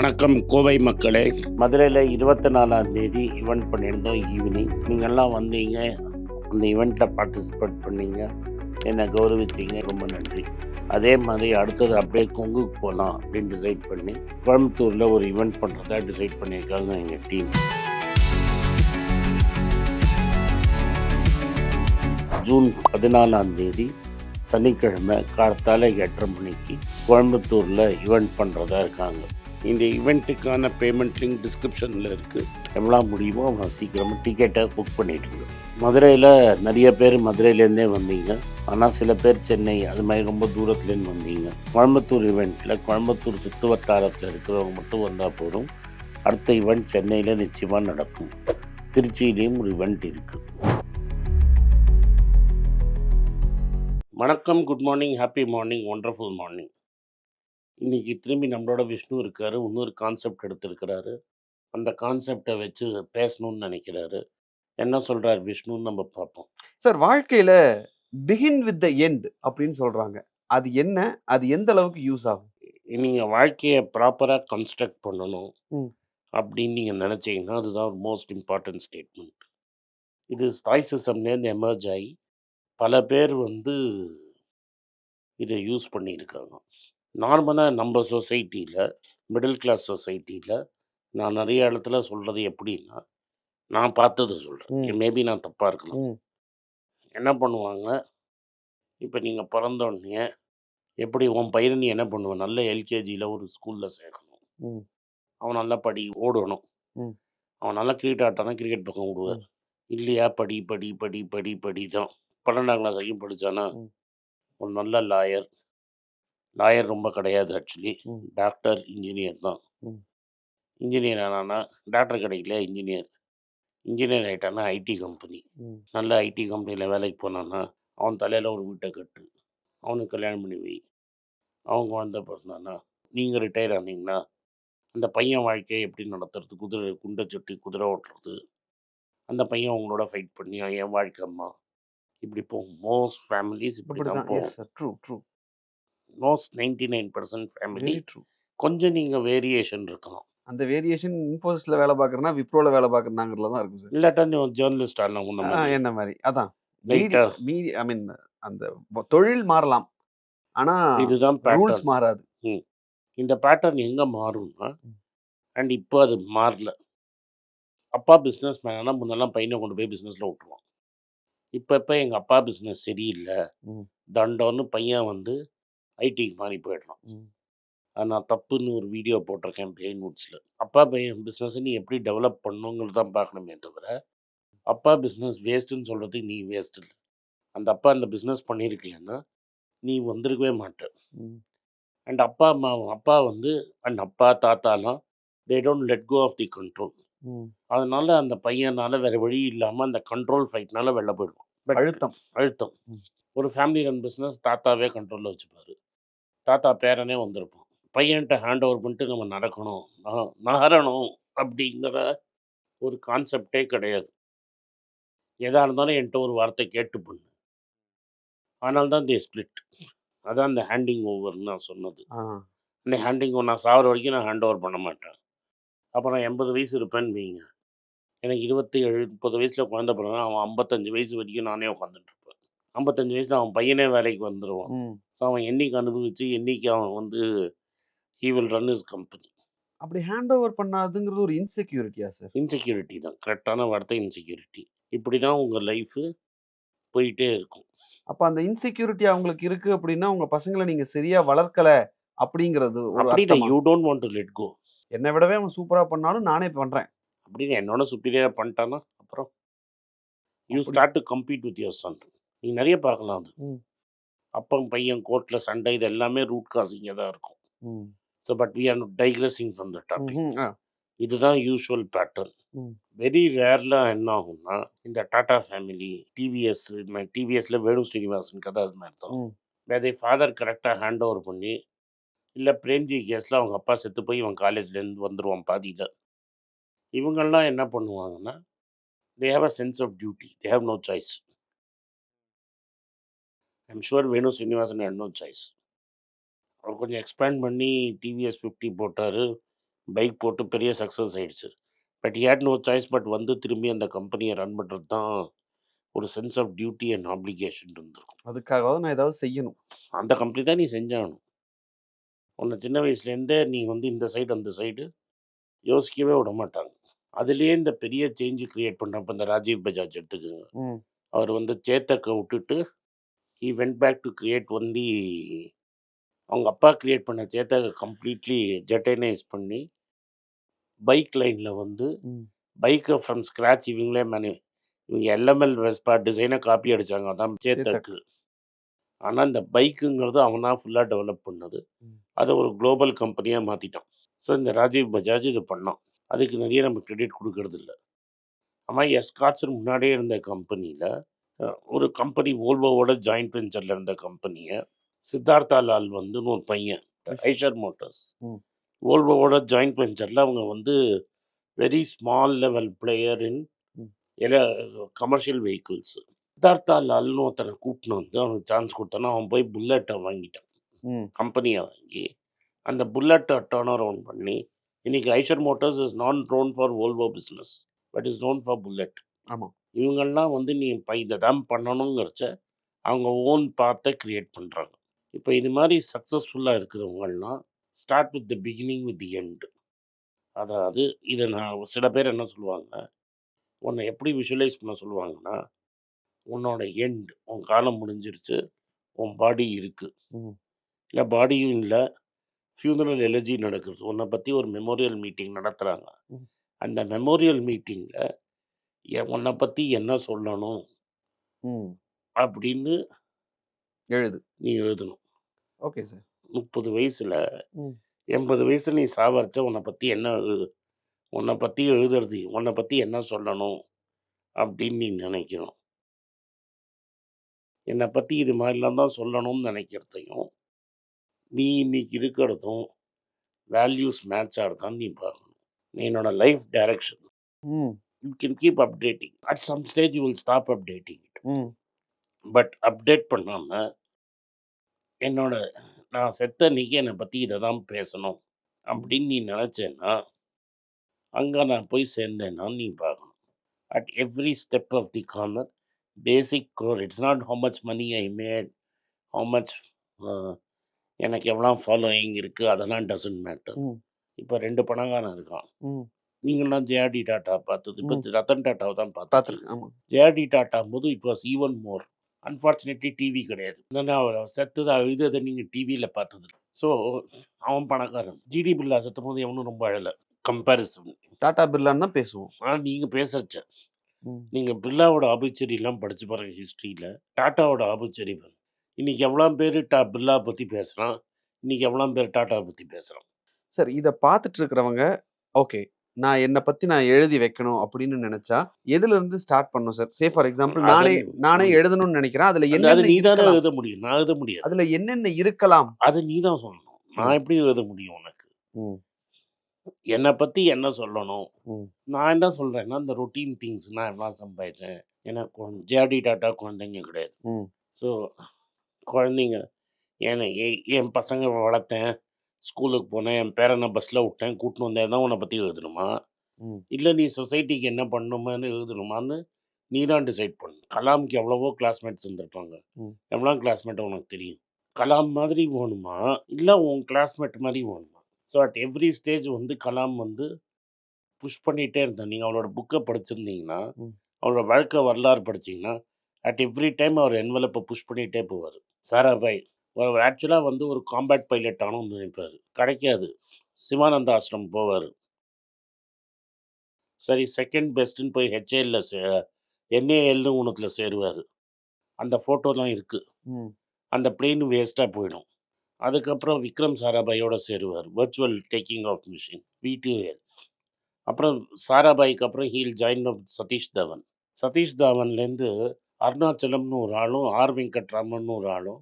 வணக்கம் கோவை மக்களே. மதுரையில் இருபத்தி நாலாம் தேதி ஈவெண்ட் பண்ணியிருந்தோம் ஈவினிங் நீங்கள்லாம் வந்தீங்க அந்த ஈவெண்ட்டில் பார்ட்டிசிபேட் பண்ணீங்க. என்னை கௌரவித்தீங்க ரொம்ப நன்றி. அதே மாதிரி அடுத்தது அப்படியே கொங்குக்கு போகலாம் அப்படின்னு டிசைட் பண்ணி கோயம்புத்தூரில் ஒரு ஈவெண்ட் பண்ணுறதா டிசைட் பண்ணியிருக்காங்க எங்கள் டீம் ஜூன் பதினாலாம் தேதி சனிக்கிழமை கார்த்தால எட்டரை மணிக்கு கோயம்புத்தூரில் ஈவெண்ட் பண்ணுறதா இருக்காங்க. இந்த ஈவெண்ட்டுக்கான பேமெண்ட் லிங்க் டிஸ்கிரிப்ஷனில் இருக்குது எவ்வளோ முடியுமோ அவங்க சீக்கிரமாக டிக்கெட்டை புக் பண்ணிட்டுங்க மதுரையில் நிறைய பேர் மதுரையிலேருந்தே வந்தீங்க. ஆனால் சில பேர் சென்னை அது மாதிரி ரொம்ப தூரத்துலேருந்து வந்தீங்க. கோயம்புத்தூர் ஈவெண்ட்டில் கோயம்புத்தூர் சுற்று வட்டாரத்தில் இருக்கிறவங்க மட்டும் வந்தால் போதும். அடுத்த ஈவெண்ட் சென்னையில் நிச்சயமாக நடக்கும். திருச்சியிலையும் ஒரு ஈவெண்ட் இருக்குது வணக்கம் good morning happy morning wonderful morning இன்னைக்கு திரும்பி நம்மளோட விஷ்ணு இருக்காரு. இன்னொரு கான்செப்ட் எடுத்திருக்கிறாரு. அந்த கான்செப்டை வச்சு பேசணும்னு நினைக்கிறாரு. என்ன சொல்றார் விஷ்ணுன்னு நம்ம பார்ப்போம். சார் வாழ்க்கையில பிகின் வித் த எண்ட் அப்படின்னு சொல்றாங்க. அது என்ன? அது எந்த அளவுக்கு யூஸ் ஆகும்? நீங்கள் வாழ்க்கையை ப்ராப்பராக கன்ஸ்ட்ரக்ட் பண்ணணும். அப்படின்னு நீங்கள் நினச்சிங்கன்னா அதுதான் ஒரு மோஸ்ட் இம்பார்ட்டன்ட் ஸ்டேட்மெண்ட் இது ஸ்தாய்சிசம்லேருந்து எமர்ஜ் ஆகி பல பேர் வந்து இதை யூஸ் பண்ணியிருக்காங்க. நார்மலாக நம்ம சொசைட்டியில் மிடில் கிளாஸ் சொசைட்டியில் நான் நிறைய இடத்துல சொல்கிறது எப்படின்னா நான் பார்த்ததை சொல்கிறேன். மேபி நான் தப்பாக இருக்கலாம். என்ன பண்ணுவாங்க? இப்போ நீங்கள் பிறந்த உடனே எப்படி உன் பையனை நீ என்ன பண்ணுவ? நல்ல எல்கேஜியில் ஒரு ஸ்கூலில் சேர்க்கணும். அவன் நல்லா படி ஓடணும். அவன் நல்லா கிரிக்கெட் ஆட்டானா கிரிக்கெட் பக்கம் விடுவார் இல்லையா? படி படி படி படி படி தான். பன்னெண்டாம் கிளாஸ் வரைக்கும் படித்தானா. ஒரு நல்ல லாயர் லாயர் ரொம்ப கிடையாது ஆக்சுவலி. டாக்டர் இன்ஜினியர் தான். இன்ஜினியர் ஆனானா டாக்டர் கிடைக்கல இன்ஜினியர். இன்ஜினியர் ஆகிட்டானா ஐடி கம்பெனி. நல்ல ஐடி கம்பெனியில் வேலைக்கு போனான்னா அவன் தலையில் ஒரு வீட்டை கட்டு. அவனுக்கு கல்யாணம் பண்ணி வை. அவன் குழந்தை பிறந்தானா நீங்கள் ரிட்டையர் ஆனீங்கன்னா அந்த பையன் வாழ்க்கையை எப்படி நடத்துறது? குதிரை குண்டை சுட்டி குதிரை ஓட்டுறது. அந்த பையன் அவங்களோட ஃபைட் பண்ணி "அவன் என் வாழ்க்கை அம்மா. இப்படி போகும். மோஸ்ட் ஃபேமிலிஸ் இப்படி தான் போகும். True true most ninety nine percent family கொஞ்சம் நீங்கள் வேரியேஷன் இருக்கலாம். அந்த வேரியேஷன் இன்ஃபோசிஸ்ல வேலை பார்க்கறனா விப்ரோல வேலை பார்க்கறனாங்கிறதுல தான் இருக்கும் சார். இல்லாட்டா நீ ஜேர்னலிஸ்ட் ஆகலாம் என்ன மாதிரி. அதான். ரைட்டா மீடி ஐ மீன் அந்த தொழில் மாறலாம். ஆனா இதுதான் ரூல்ஸ் மாறாது. இந்த பேட்டர்ன் எங்கே மாறும்னா. அண்ட் இப்போ அது மாறல. அப்பா பிஸ்னஸ் மேனா முன்னெல்லாம் பையனை கொண்டு போய் பிஸ்னஸில் விட்டுருவான். இப்போ இப்போ எங்கள் அப்பா பிஸ்னஸ் சரியில்லை. தண்டோன்னு பையன் வந்து ஐடிக்கு மாறி போயிடுறான் ம். அது நான் தப்புன்னு ஒரு வீடியோ போட்டிருக்கேன் பிரெயின் வுட்ஸில் அப்பா பையன் பிஸ்னஸை நீ எப்படி டெவலப் பண்ணுங்கிறது தான் பார்க்கணுமே தவிர அப்பா பிஸ்னஸ் வேஸ்ட்டுன்னு சொல்கிறதுக்கு நீ வேஸ்ட் இல்லை. அந்த அப்பா அந்த பிஸ்னஸ் பண்ணியிருக்கலன்னா நீ வந்திருக்கவே மாட்ட. ம். அண்ட் அப்பா அம்மா அப்பா வந்து அண்ட் அப்பா தாத்தாலாம் they don't let go of the control. அதனால அந்த பையனால வேற வழி இல்லாமல் அந்த கண்ட்ரோல் ஃபைட்னால வெளில போயிடுவான். பட் அழுத்தம். அழுத்தம். ஒரு ஃபேமிலி ரன் பிஸ்னஸ் தாத்தாவே கண்ட்ரோலில் வச்சுப்பாரு. தாத்தா பேரனே வந்திருப்பான். பையன்கிட்ட ஹேண்ட் ஓவர் பண்ணிட்டு நம்ம நடக்கணும். நகரணும் அப்படிங்கிற ஒரு கான்செப்டே கிடையாது. எதாக இருந்தாலும் என்கிட்ட ஒரு வார்த்தை கேட்டு பண்ணு. ஆனால் தான் தே ஸ்பிளிட் அதான் அந்த ஹேண்டிங் ஓவர்னு நான் சொன்னது. ஆ. இந்த ஹேண்டிங் ஓவர் நான் சாகிற வரைக்கும் நான் ஹேண்ட் ஓவர் பண்ண மாட்டேன். அப்புறம் எண்பது வயசு இருப்பேன்னு வைங்க. எனக்கு இருபத்தி ஏழு முப்பது வயசில் குழந்தை பிறந்தா அவன் ஐம்பத்தஞ்சு வயசு வரைக்கும் நானே உட்காந்துட்டு இருப்பேன். ஐம்பத்தஞ்சு வயசில் அவன் பையனே வேலைக்கு வந்துடுவான். ஸோ அவன் என்னைக்கு அனுபவிச்சு என்னைக்கு அவன் வந்து he will run is company அப்படி ஹேண்ட் ஓவர் பண்ணாதுங்கிறது ஒரு இன்செக்யூரிட்டியா சார் இன்செக்யூரிட்டி தான். கரெக்டான வார்த்தை இன்செக்யூரிட்டி இப்படி தான் உங்கள் லைஃபு போயிட்டே இருக்கும். அப்ப அந்த இன்செக்யூரிட்டி அவங்களுக்கு இருக்கு அப்படின்னா உங்க பசங்களை நீங்க சரியா வளர்க்கல அப்படிங்கிறது you don't want to let go என்னை விடவே அவன் சூப்பரா பண்ணாலும் நானே பண்றேன். அப்படின்னு என்னோட சுப்பீரியராக பண்ணிட்டானா அப்புறம் you start to compete with your son நீ நிறைய பார்க்கலாம் அது. ம். அப்பன் பையன் கோர்ட்டில் சண்டை இது எல்லாமே ரூட் காசிங்க தான் இருக்கும். So but we are digressing from the topic. இதுதான் யூஷுவல் பேட்டர்ன். வெரி ரேரில் என்ன ஆகும்னா இந்த டாடா ஃபேமிலி டிவிஎஸ் டிவிஎஸ்ல வேணு ஸ்ரீனிவாசன் கதை அது மாதிரி தான். வேதை ஃபாதர் கரெக்டாக ஹேண்ட் ஓவர் பண்ணி இல்லை பிரேம்ஜி கேஸில் அவங்க அப்பா செத்து போய் இவன் காலேஜ்லேருந்து வந்துடுவான் பாதியில் இவங்கெல்லாம் என்ன பண்ணுவாங்கன்னா they have a sense of duty they have no choice I'm sure Venu Srinivasan had no choice அவர் கொஞ்சம் எக்ஸ்பேண்ட் பண்ணி டிவிஎஸ் ஃபிஃப்டி போட்டார். பைக் போட்டு பெரிய சக்ஸஸ் ஆயிடுச்சு. But had no choice but வந்து திரும்பி அந்த கம்பெனியை ரன் பண்ணுறது தான் ஒரு sense of duty and application இருந்திருக்கும். அதுக்காகவாவது நான் ஏதாவது செய்யணும். அந்த கம்பெனி தான் நீ செஞ்சாகணும். உன்னை சின்ன வயசுலேருந்தே நீ வந்து இந்த சைடு அந்த சைடு யோசிக்கவே விட மாட்டாங்க. அதுலேயே இந்த பெரிய சேஞ்சு கிரியேட் பண்ணுறப்ப இந்த ராஜீவ் பஜாஜ் எடுத்துக்கோங்க. அவர் வந்து சேத்தக்கை விட்டுட்டு he went back to create only அவங்க அப்பா கிரியேட் பண்ண சேத்தக்கை கம்ப்ளீட்லி ஜெட்டைனைஸ் பண்ணி பைக் லைனில் வந்து பைக்கை ஃப்ரம் ஸ்க்ராச் இவங்களே மேனு இவங்க எல்எம்எல் வெஸ்பா டிசைனை காப்பி அடித்தாங்க அதான் சேத்தக்கு ஆனால் இந்த பைக்குங்கிறது அவனா ஃபுல்லாக டெவலப் பண்ணது. அதை ஒரு குளோபல் கம்பெனியாக மாற்றிட்டான் ஸோ இந்த ராஜீவ் பஜாஜ் இது பண்ணான். அதுக்கு நிறைய நம்ம கிரெடிட் கொடுக்கறது இல்லை ஆமாம் எஸ்காட்ஸ் முன்னாடியே இருந்த கம்பெனியில் ஒரு கம்பெனி ஓல்வோவோட ஜாயிண்ட் வெஞ்சரில் இருந்த கம்பெனியை சித்தார்த்தா லால் வந்து ஒரு பையன் ஐஷர் மோட்டார்ஸ். ஓல்வோவோட ஜாயிண்ட் வெஞ்சரில் அவங்க வந்து very small level player in hmm. Commercial vehicles Siddhartha லால்னு ஒருத்தனை கூப்பிட்டு வந்து அவனுக்கு சான்ஸ் கொடுத்தானா அவன் போய் புல்லட்டை வாங்கிட்டான். கம்பெனியை வாங்கி அந்த புல்லட்டை டேர்ன் அரவுண்ட் பண்ணி இன்னைக்கு Eicher Motors is not known for Volvo business but is known for Bullet ஆமாம் இவங்கெல்லாம் வந்து நீ இப்போ இதை தான் பண்ணணுங்கிறச்ச அவங்க ஓன் பார்த்தை க்ரியேட் பண்ணுறாங்க இப்போ இது மாதிரி சக்ஸஸ்ஃபுல்லாக இருக்கிறவங்கலாம் start with the beginning with the end அதாவது இதை நான் சில பேர் என்ன சொல்லுவாங்க உன்னை எப்படி விஷுவலைஸ் பண்ண சொல்லுவாங்கன்னா உன்னோட எண்ட் உன் காலம் முடிஞ்சிருச்சு உன் பாடி இருக்குது இல்லை பாடியும் இல்லை ஃபியூனரல் எலர்ஜி நடக்குது. உன்னை பற்றி ஒரு மெமோரியல் மீட்டிங் நடத்துகிறாங்க. அந்த மெமோரியல் மீட்டிங்கில் உன்னை பற்றி என்ன சொல்லணும்? ம். அப்படின்னு எழுது. நீ எழுதணும். Okay sir. முப்பது வயசில் ம். எண்பது வயசில் நீ சாவரிச்ச உன்னை பற்றி என்ன எழுது உன்னை பற்றி எழுதுறது உன்னை பற்றி என்ன சொல்லணும்? அப்படின்னு நீ நினைக்கணும். என்னை பற்றி இது மாதிரிலாம் தான் சொல்லணும்னு நினைக்கிறதையும் நீ இன்னைக்கு இருக்கிறதும் வேல்யூஸ் மேட்ச் ஆகுதான்னு நீ பார்க்கணும். நீ என்னோட life direction. Hmm. You can keep updating at some stage will stop updating it hmm. But update பண்ணாமல் என்னோட நான் செத்த அன்னைக்கு என்னை பற்றி இதை தான் பேசணும் அப்படின்னு நீ நினச்சேன்னா அங்கே நான் போய் சேர்ந்தேன்னா நீ பார்க்கணும். At every step of the corner basic crore it's not how much money I made how much எனக்கு எவ்வளோ ஃபாலோயிங் இருக்குது அதெல்லாம் டசன்ட் மேட்டர் இப்போ ரெண்டு பணக்காரன் இருக்கான். ம் நீங்களாம் ஜேஆர்டி டாட்டா பார்த்தது இப்போ. ரத்தன் டாட்டாவை தான் பார்த்துருக்கேன் ஆமாம் ஜேஆர்டி டாட்டா போது it was even more. Unfortunately TV கிடையாது. இல்லைன்னா அவர் செத்துதை அழுததை நீங்கள் டிவியில் பார்த்தது ஸோ அவன் பணக்காரன். ஜிடி பில்லா செத்தும் போது எவனும் ரொம்ப அழலை. கம்பேரிசன் டாடா பிர்லான்னு தான் பேசுவோம். ஆனால் நீங்கள் பேசச்ச ம். நீங்கள் பிர்லாவோட ஆபுச்சரிலாம் படிச்சு பாருங்க ஹிஸ்ட்ரியில். டாட்டாவோட ஆபுச்சரி இன்னைக்கு எவ்வளோ பேர் டா பிர்லா பற்றி பேசுகிறான் இன்னைக்கு எவ்வளோ பேர் டாட்டா பற்றி பேசுகிறான் சார் இதை பார்த்துட்டு இருக்கிறவங்க ஓகே. நான் என்னை பத்தி நான் எழுதி வைக்கணும் அப்படின்னு நினைச்சா எதுல இருந்து ஸ்டார்ட் பண்ணும் சார் சே ஃபார் எக்ஸாம்பிள் நானே நானே. எழுதணும்னு நினைக்கிறேன். அதுல அது என்னென்ன நீ தானே? எழுத முடியும். நான் எழுத முடியாது. அதுல என்னென்ன இருக்கலாம்? அது நீ தான் சொல்லணும். நான் எப்படி எழுத முடியும் உனக்கு? என்னை பற்றி என்ன சொல்லணும்? நான் என்ன சொல்கிறேன்னா இந்த ரொட்டீன் திங்ஸ் நான் எவ்வளோ சம்பாதிச்சேன்? எனக்கு ஜேடி டாட்டா குழந்தைங்க கிடையாது. ஸோ குழந்தைங்க ஏன்னா என் பசங்க வளர்த்தேன். ஸ்கூலுக்கு போனேன். என் பேரனை பஸ்ஸில் விட்டேன். கூட்டின்னு வந்தேன். தான் உன்னை பற்றி எழுதணுமா? ம், இல்லை நீ சொசைட்டிக்கு என்ன பண்ணணுமான்னு எழுதணுமான்னு நீ தான் டிசைட் பண்ணு. கலாமுக்கு எவ்வளவோ கிளாஸ்மேட்ஸ் இருந்திருப்பாங்க. ம். எவ்வளோ கிளாஸ்மேட் உனக்கு தெரியும்? கலாம் மாதிரி வேணுமா? இல்லை உன் கிளாஸ்மேட் மாதிரி வேணுமா? ஸோ அட் எவ்ரி ஸ்டேஜ் வந்து கலாம் வந்து புஷ் பண்ணிகிட்டே இருந்தேன். நீங்கள் அவரோட புக்கை படிச்சிருந்தீங்கன்னா ம். அவரோட வாழ்க்கை வரலாறு படிச்சீங்கன்னா அட் எவ்ரி டைம் அவர் என்வலப்பை புஷ் பண்ணிகிட்டே போவார். சாராபாய் ஆக்சுவலாக வந்து ஒரு காம்பேட் பைலட் ஆகணும்னு நினைப்பார். கிடைக்காது. சிவானந்த ஆசிரம் போவார். சரி செகண்ட் பெஸ்ட்டுன்னு போய் ஹெச்ஏஎல்ல சே என்ஏஎல்னு உனக்குல சேருவார். அந்த ஃபோட்டோலாம் இருக்குது அந்த பிளேன் வேஸ்ட்டாக போயிடும். அதுக்கப்புறம் விக்ரம் சாராபாயோட சேருவார். Virtual taking off machine VTL அப்புறம் சாராபாய்க்கு அப்புறம் he'll join of Satish Dhawan Satish தவன்லேருந்து அருணாச்சலம்னு ஒரு ஆளும் ஆர் வெங்கட்ராமன் ஒரு ஆளும்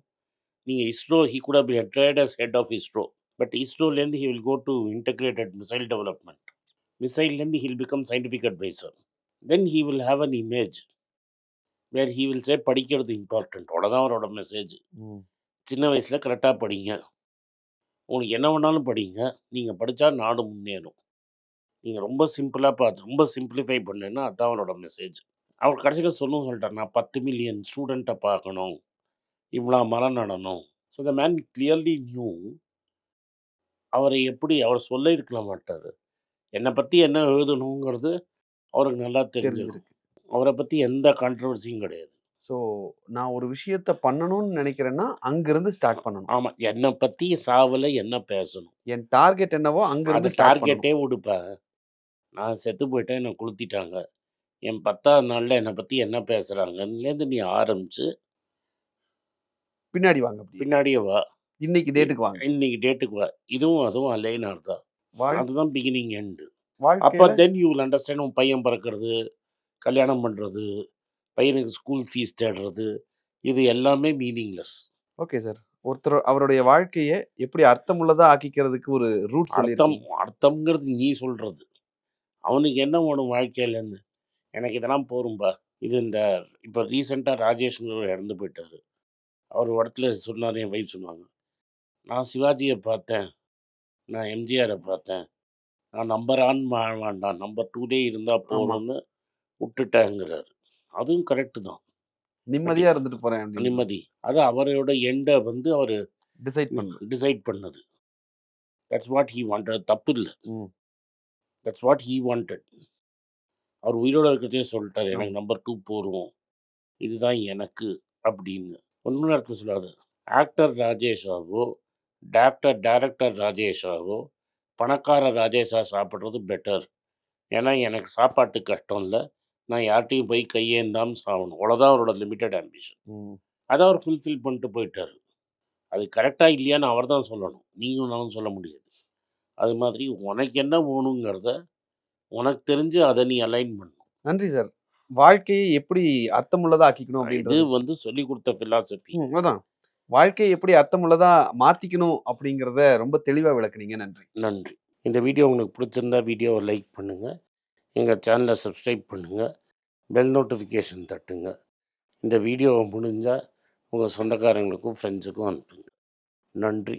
நீங்கள் இஸ்ரோ ஹி கூட be treat as head of ISRO but இஸ்ரோலேருந்து he will go to integrated missile development மிசைல்லேருந்து he'll become scientific adviser then he will have an image where he will say படிக்கிறது important அவ்வளோதான் அவரோட message சின்ன வயசில் கரெக்டாக படிங்க. உங்களுக்கு என்ன வேணாலும் படிங்க. நீங்கள் படித்தா நாடு முன்னேறும். நீங்கள் ரொம்ப சிம்பிளாக பார்த்து ரொம்ப சிம்பிளிஃபை பண்ணேன்னா அதான் அவனோட மெசேஜ் அவர் கடைசியில் சொல்லவும் சொல்லிட்டார் நான் பத்து மில்லியன் ஸ்டூடெண்ட்டை பார்க்கணும். இவ்வளோ மரம் நடணும். So the man clearly knew அவரை எப்படி அவர் சொல்ல இருக்க மாட்டார். என்னை பற்றி என்ன எழுதணுங்கிறது அவருக்கு நல்லா தெரிஞ்சிருக்கு. அவரை பற்றி எந்த கான்ட்ரவர்சியும் கிடையாது. ஸோ நான் ஒரு விஷயத்த பண்ணணும்னு நினைக்கிறேன்னா அங்கிருந்து ஸ்டார்ட் பண்ணணும். ஆமாம் என்னை பற்றி சாவல என்ன பேசணும்? என் டார்கெட் என்னவோ அங்கிருந்து டார்கெட்டே விடுப்பேன் நான் செத்து போயிட்டேன் என்னை கொளுத்திட்டாங்க. என் பத்தாவது நாளில் என்னை பற்றி என்ன பேசுகிறாங்கன்னுலேருந்து நீ ஆரம்பிச்சு பின்னாடி வாங்க பின்னாடியே வா. இன்னைக்கு டேட்டுக்கு வாங்க. இன்னைக்கு டேட்டுக்கு வா. இதுவும் அதுவும் அலைனார் தான் அதுதான் பிகினிங் எண்டு அப்போ தென் யூ வில் அண்டர்ஸ்டாண்ட் உன் பையன் பிறக்கிறது கல்யாணம் பண்ணுறது பையனுக்கு ஸ்கூல் ஃபீஸ் தேடுறது இது எல்லாமே மீனிங்லெஸ் ஓகே சார் ஒருத்தர் அவருடைய வாழ்க்கையை எப்படி அர்த்தமுள்ளதா ஆக்கிக்கிறதுக்கு ஒரு ரூட் அர்த்தம் அர்த்தம்ங்கிறது நீ சொல்கிறது அவனுக்கு என்ன வேணும் வாழ்க்கையிலேருந்து? எனக்கு இதெல்லாம் போரும்பா. இது இந்த இப்போ ரீசெண்டாக ராஜேஷ்ங்கிறவர் இறந்து போயிட்டார். அவர் இடத்துல சொன்னார் என் வைஃப் சொன்னாங்க. நான் சிவாஜியை பார்த்தேன். நான் எம்ஜிஆரை பார்த்தேன். நான் நம்பர் ஆன் வேண்டாம். நம்பர் டூலே இருந்தால் போகணும்னு விட்டுட்டேங்கிறார். அதுவும் கரெக்டு தான். நிம்மதியா இருந்துட்டு போறேன் அப்படின்னு. நிம்மதி. அது அவரோட எண்டை வந்து அவர் டிசைட் பண்ணு டிசைட் பண்ணது. தட்ஸ் வாட் ஹீ வாண்டட் தப்பு இல்லை. தட்ஸ் வாட் ஹீ வாண்டட் அவர் உயிரோட இருக்கிறதே சொல்லிட்டார். எனக்கு நம்பர் டூ போடுவோம் இதுதான் எனக்கு அப்படின்னு. ஒன்றும் நேரத்தில் சொல்லாது. ஆக்டர் ராஜேஷாவோ டாக்டர் டைரக்டர் ராஜேஷாவோ பணக்கார ராஜேஷா சாப்பிட்றது பெட்டர் ஏன்னா எனக்கு சாப்பாட்டு கஷ்டம் இல்லை. நான் யார்கிட்டையும் போய் கையேந்தாமல் சாகணும். அவ்வளோதான் அவரோட லிமிட்டட் ஆம்பிஷன். அதை அவர் ஃபுல்ஃபில் பண்ணிட்டு போயிட்டார். அது கரெக்டாக இல்லையான்னு அவர் தான் சொல்லணும். நீங்களும் நானும் சொல்ல முடியாது. அது மாதிரி உனக்கு என்ன வேணுங்கிறத உனக்கு தெரிஞ்சு அதை நீ அலைன் பண்ணணும். நன்றி சார் வாழ்க்கையை எப்படி அர்த்தமுள்ளதா ஆக்கிக்கணும் அப்படின்றது. வந்து சொல்லி கொடுத்த ஃபிலாசபி ம், அதான். வாழ்க்கையை எப்படி அர்த்தமுள்ளதா மாத்திக்கணும் அப்படிங்கிறத ரொம்ப தெளிவா விளக்குனீங்க. நன்றி. நன்றி. இந்த வீடியோ உங்களுக்கு பிடிச்சிருந்தா வீடியோவை லைக் பண்ணுங்கள் எங்கள் சேனலை சப்ஸ்கிரைப் பண்ணுங்கள் பெல் நோட்டிஃபிகேஷன் தட்டுங்க. இந்த வீடியோவை முடிஞ்சால் உங்கள் சொந்தக்காரங்களுக்கும் ஃப்ரெண்ட்ஸுக்கும் அனுப்புங்க. நன்றி.